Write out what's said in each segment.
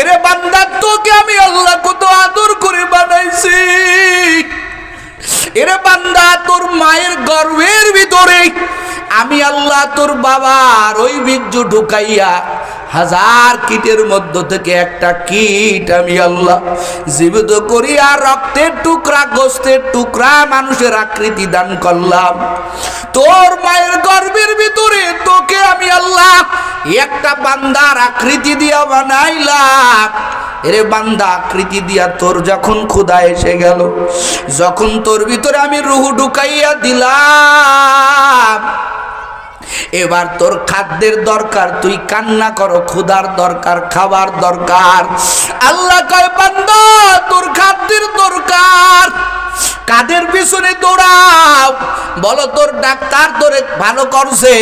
এরে বান্দা, তোকে আমি আল্লাহ কত আদর করে বানাইছি। এরে বান্দা, তোর মায়ের গর্বের ভিতরে আমি আল্লাহ তোর বাবার ওই বীর্য ঢুকাইয়া হাজার কীটের মধ্য থেকে একটা কীট আমি আল্লাহ জীবিত করিয়া রক্তের টুকরা, গোস্তের টুকরা মানুষের আকৃতি দান করলাম। তোর মায়ের গর্ভের ভিতরে তোকে আমি আল্লাহ একটা বান্দার আকৃতি দিয়া বানাইলাম। এরে বান্দা, আকৃতি দিয়া তোর যখন ক্ষুদা এসে গেল, যখন তোর ভিতরে আমি রুহু ঢুকাইয়া দিলাম। এবার তোর খাদ্যের দরকার, তুই কান্না করো, ক্ষুধার দরকার, খাবার দরকার। আল্লাহ কয়, বান্দা, তোর খাদ্যের দরকার। কাদের পিছনে দৌড়াও। বলো তোর ডাক্তার তোরে ভালো করছে,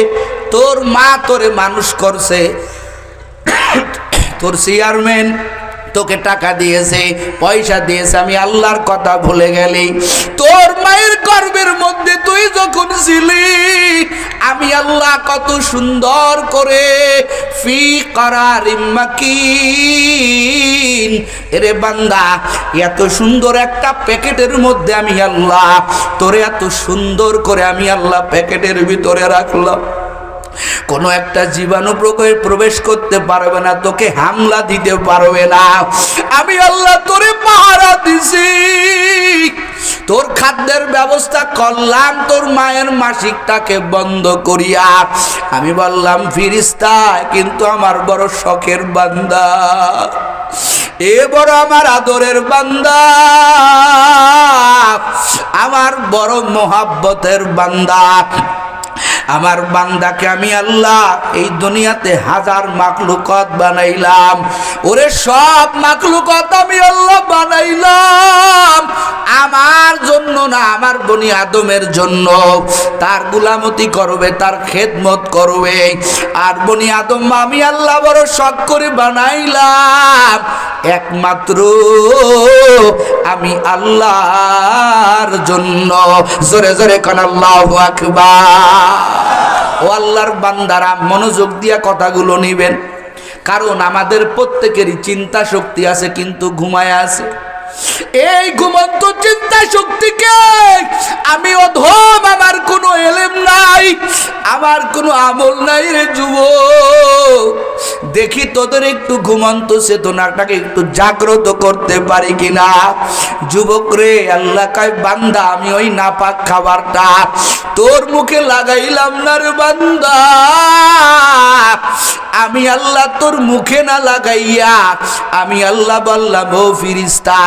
তোর মা তোরে মানুষ করছে। তোর চেয়ারম্যান তোকে টাকা দিয়েছে, পয়সা দিয়েছে, আমি আল্লাহর কথা ভুলে গেলি। তোর মায়ের গর্বের মধ্যে তুই যখন ছিলি, আমি আল্লাহ কত সুন্দর করে ফি করার এরে বান্দা, এত সুন্দর একটা প্যাকেটের মধ্যে আমি আল্লাহ, তোরে এত সুন্দর করে আমি আল্লাহ প্যাকেটের ভিতরে রাখলাম। কোনো একটা জীবাণু প্রবেশ করতে পারবে না, তোকে হামলা দিতে পারবে না। আমি আল্লাহ তোরে পাহারা দিছি। তোর খাদ্যের ব্যবস্থা করলাম, তোর মায়ের মাসিকটাকে বন্ধ করিয়া। আমি বললাম, ফিরিস্তা, কিন্তু আমার বড় শখের বান্দা। এ বড় আমার আদরের বান্দা। আমার বড় মোহাব্বতের বান্দা। আমার বান্দাকে আমি আল্লাহ এই দুনিয়াতে হাজার মাকলুকত বানাইলাম। ওরে সব মাকলুকত আমি আল্লাহ বানাইলাম। আমার জন্য না, আমার বনি আদমের জন্য। তার গুলামতি করবে, তার খেদমত করবে। আর বনি আদম আমি আল্লাহ বড় শখ করে বানাইলাম। একমাত্র আমি আল্লাহর জন্য। জোরে জোরে কান আল্লাহ আকবার। ও আল্লাহর বান্দারা মনোযোগ দিয়া কথাগুলো নিবেন। কারণ আমাদের প্রত্যেকেরই চিন্তা শক্তি আছে, কিন্তু ঘুমায় আছে। এই ঘুমন্ত চিন্তা শক্তিকে আমি অধম, আমার কোনো এলেম নাই, আমার কোনো আমল নাই রে যুব দেখি তোদের একটু ঘুমন্ত চেতনাটাকে একটু জাগ্রত করতে পারি কিনা? যুবক রে, আল্লাহ কায়, বান্দা, আমি ওই নাপাক খাবারটা তোর মুখে লাগাইলাম না রে বান্দা। আমি আল্লাহ তোর মুখে না লাগাইয়া, আমি আল্লাহ বললাম, ও ফিরিস্তা,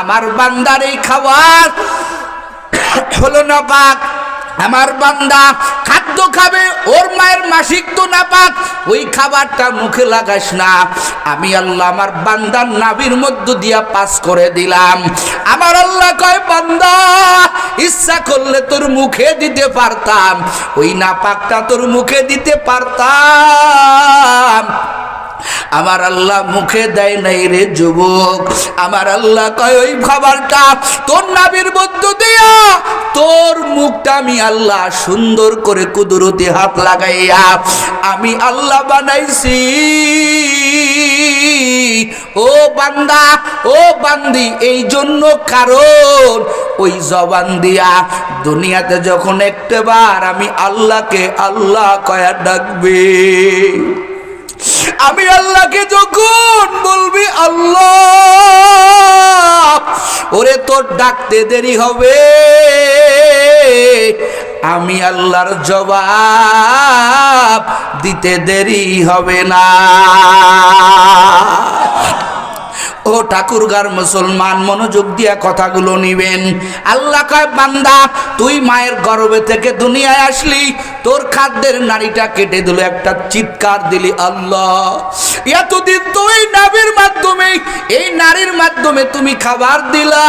আমার বান্দার এই খাবার হলো না পাক আমার বান্দা, খাদ্য খাবে, ওর মায়ের মাসিক তো না পাক ওই খাবারটা মুখে লাগাস না। আমি আল্লাহ আমার বান্দার নাবির মধ্য দিয়া পাস করে দিলাম। আমার আল্লাহ কয়, বান্দা, ইচ্ছা করলে তোর মুখে দিতে পারতাম, ওই নাপাকটা তোর মুখে দিতে পারতাম। আমার আল্লাহ মুখে দেয় নাই রে যুবক। আমার আল্লাহ কয়, ওই খাবারটা তোর নাবির মধ্য দিয়া, তোর মুখটা আমি আল্লাহ সুন্দর করে কুদরতি হাত লাগাইয়া আমি আল্লাহ বানাইছি। ও বান্দা, ও বান্দি, এই জন্য কারণ ওই জবান দিয়া দুনিয়াতে যখন একটাবার আমি আল্লাহকে আল্লাহ কয়া ডাকবে। আমি আল্লাহকে যখন বলবি, আল্লাহ, ওরে তোর ডাকতে দেরি হবে। আমি আল্লাহর জবাব দিতে দেরি হবে না। ও ঠাকুরগার মুসলমান, মনোযোগ দিয়া কথাগুলো নিবেন। আল্লাহ কয়, বান্দা, তুই মায়ের গর্বে থেকে দুনিয়ায় আসলি, তোর খাদ্যের নারীটা কেটে দিল, একটা চিৎকার দিলি, আল্লাহ। এতদিন তুই নাবির মাধ্যমে এই নারীর মাধ্যমে তুমি খাবার দিলা।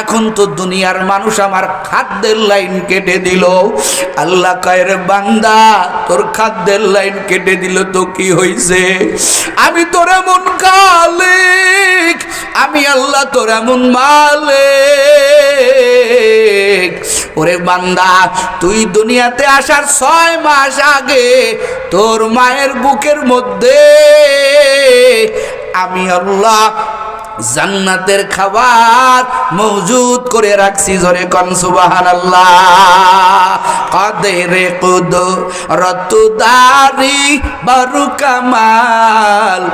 এখন তো দুনিয়ার মানুষ আমার খাদ্যের লাইন কেটে দিল। আল্লাহ কয়ের বান্দা, তোর খাদ্যের লাইন কেটে দিল তো কি হইছে? আমি তোর এমন কালিক আমি আল্লাহ তোর এমন মালিক। ওরে বান্দা, তুই দুনিয়াতে আসার ছয় মাস আগে তোর মায়ের বুকের মধ্যে আমি আল্লাহ জান্নাতের খাবার মজুদ করে রাখছি জরে কন সুবহানাল্লাহ। কদেরে কুদ রতুদারি বারু কামাল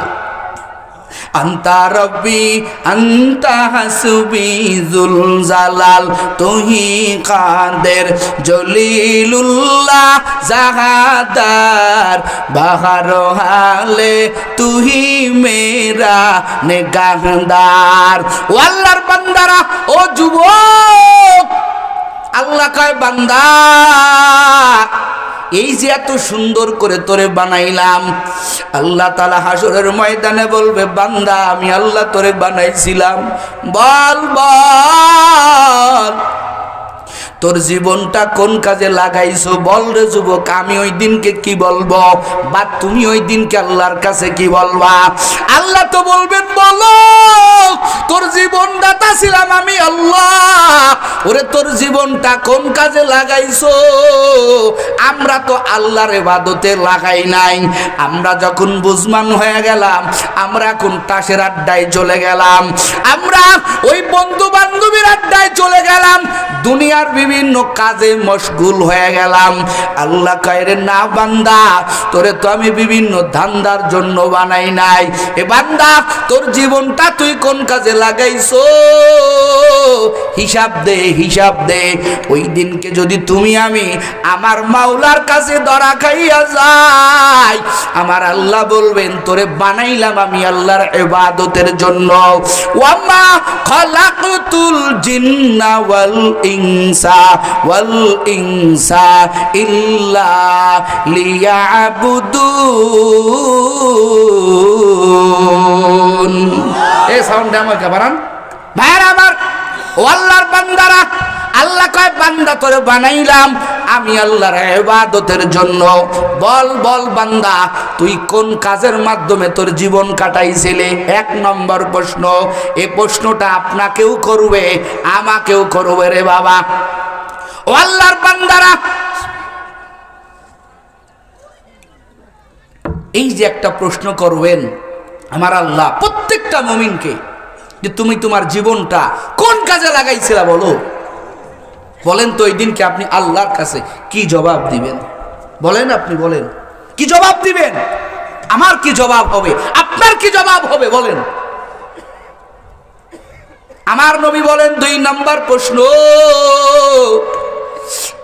আন্তা রব্বি, আন্তা হাসবি জুল জালাল তুহি কাদের, জলিলুল্লাহ জাহাদার, বাহার হালে তুহি মেরা নেগাহদার। ও আল্লাহর বান্দারা, ও যুবক, আল্লাহ কয় বান্দা এই যে এত সুন্দর করে তোরে বানাইলাম, আল্লাহ তালা হাসরের ময়দানে বলবে, বান্দা, আমি আল্লাহ তোরে বানাইছিলাম। বল বল। তোর জীবনটা কোন কাজে লাগাইছো? বল রে যুবক, আমি ওই দিনকে কি বলব? বা তুমি ওই দিনকে আল্লাহর কাছে কি বলবা? আল্লাহ তো বলবেন, বলো। জীবনদাতা ছিলাম আমি, আল্লাহ। ওরে, তোর জীবনটা কোন কাজে লাগাইছো? আমরা তো আল্লাহর এবাদতে লাগাই নাই। আমরা যখন বুঝমান হয়ে গেলাম, আমরা এখন তাসের আড্ডায় চলে গেলাম। আমরা ওই বন্ধু বান্ধবীর আড্ডায় চলে গেলাম। দুনিয়ার বিভিন্ন কাজে মশগুল হয়ে গেলাম। আল্লাহ কায়রে না বান্দা, তোরে তো আমি বিভিন্ন ধান্দার জন্য বানাই নাই। এ বান্দা, তোর জীবনটা তুই কোন কাজে লাগাইছো? হিসাব দে হিসাব দে। ওই দিনকে যদি তুমি আমি আমার মাওলার কাছে ধরা খাইয়া যাই, আমার আল্লাহ বলবেন, তোরে বানাইলাম আমি আল্লাহর ইবাদতের জন্য। ওয়ামা খালাকতুল জিন্না ওয়াল ইনসা ওয়াল ইনসা ইল্লা লিয়াবুদুন। এই সাউন্ডটা আমাকে বাড়ান। ভাইরা আমার ও আল্লাহর বান্দারা। আল্লাহ কয়, বান্দা তোরে বানাইলাম। আমি আল্লাহর ইবাদতের জন্য। বল বল, বান্দা, তুই কোন কাজের মাধ্যমে তোর জীবন কাটাইছিলে? এক নম্বর প্রশ্ন, এ প্রশ্নটা আপনাকেও করবে, আমাকেও করবে রে বাবা। ও আল্লাহর বান্দারা, এই যে একটা প্রশ্ন করবেন আমার আল্লাহ, প্রত্যেকটা মমিনকে, যে তুমি তোমার জীবনটা কোন কাজে লাগাইছিলা বলো? বলেন তো ওই দিনকে আপনি আল্লাহর কাছে কি জবাব দিবেন? বলেন আপনি, বলেন। কি জবাব দিবেন? আমার কি জবাব হবে? আপনার কি জবাব হবে? বলেন। আমার নবী বলেন, দুই নাম্বার প্রশ্ন।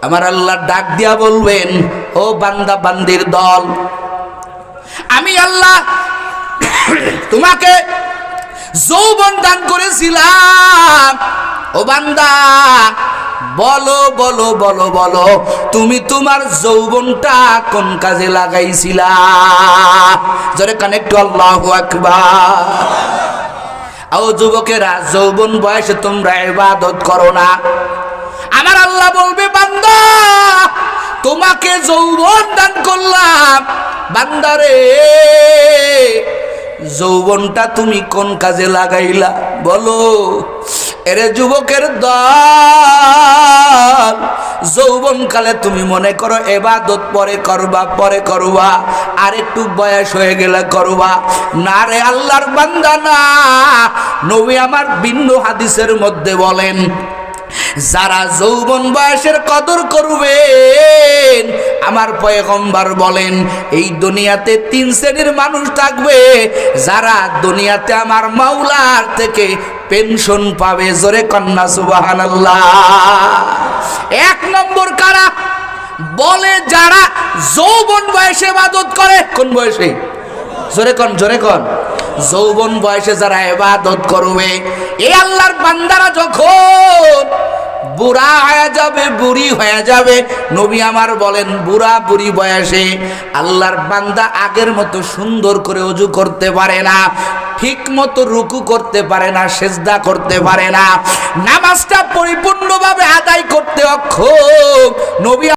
আমার আল্লাহ ডাক দিয়া বলবেন, ও বান্দা, বান্দির দল, আমি আল্লাহ তোমাকে যৌবন দান করেছিলাম। ও বান্দা বলো বলো বলো বলো, তুমি তোমার যৌবনটা কোন কাজে লাগাইছিলা? জরে কানেক্ট আল্লাহ আকবার। ও যুবকেরা, যৌবন বয়সে তোমরা ইবাদত করো না। আমার আল্লাহ বলবে, বান্দা, তোমাকে যৌবন দান করলাম। বান্দারে যৌবনটা তুমি কোন কাজে লাগাইলা? বলো। এরে যুবকের দল যৌবন কালে তুমি মনে করো এবাদত পরে করবা পরে করবা, আর একটু বয়স হয়ে গেলে করবা। না রে আল্লাহর বান্দা, না। নবী আমার ভিন্ন হাদিসের মধ্যে বলেন যারা যৌবন বয়সের কদর করবেন, আমার পয়গম্বর বলেন, এই দুনিয়াতে তিন শ্রেণির মানুষ থাকবে, যারা দুনিয়াতে আমার মাওলার থেকে পেনশন পাবে। জোরে কন্যা সুবাহান এক নম্বর কারা? বলে যারা যৌবন বয়সে ইবাদত করে, কোন বয়সে? জোরে কন জোরে কন। যৌবন বয়সে যারা এবাদত করবে এ আল্লাহর বান্দারা যখন বুড়া হয়ে যাবে, বুড়ি হয়ে যাবে, নবী আমার বলেন, বুড়া, বুড়ি বয়সে আল্লাহর বান্দা আগের মতো সুন্দর করে অজু করতে পারে না ঠিক মতো রুকু করতে পারে না, সেজদা করতে পারে না, নামাজটা পরিপূর্ণভাবে আদায় করতে অক্ষম। নবী